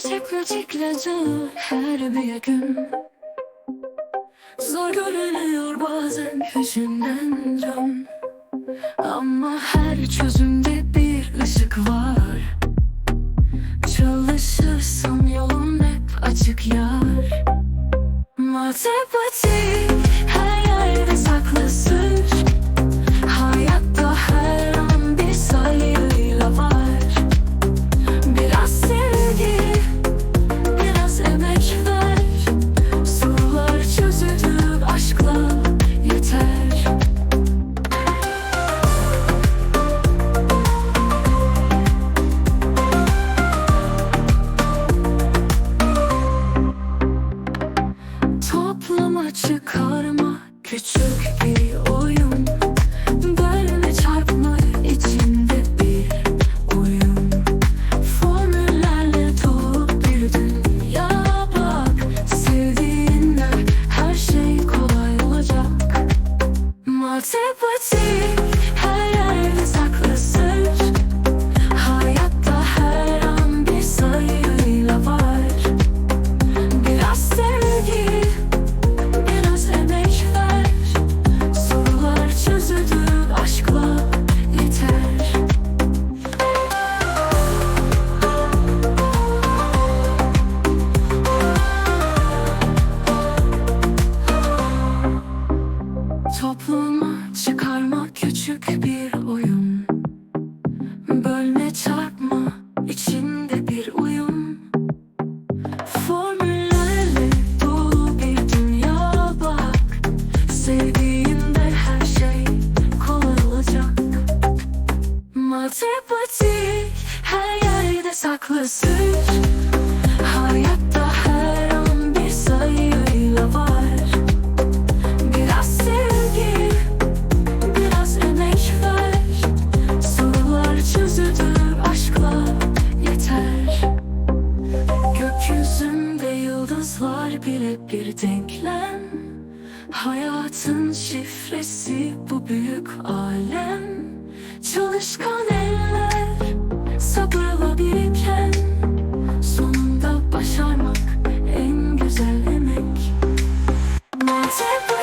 pratikledim her bir gün Zor görünüyor bazen peşinden can. Ama her çözümde bir ışık var. Çalışırsan yolun hep açık yar. Matematik çıkarma. Küçük bir oyun. Bölme çarpma içinde bir oyun. Formüllerle dolu bir dünya her şey kolay olacak Matematik Sevdiğinde her şey kolay olacak. Matematik her yerde saklı Hayatta her an bir sayıyla var. Biraz sevgi, biraz emek ver. Sorular çözülür aşkla yeter. Gökyüzünde yıldızlar bile bir denklem Hayatın şifresi bu büyük alem. Çalışkan eller sabırla biriken Sonunda başarmak en güzel emek. Madem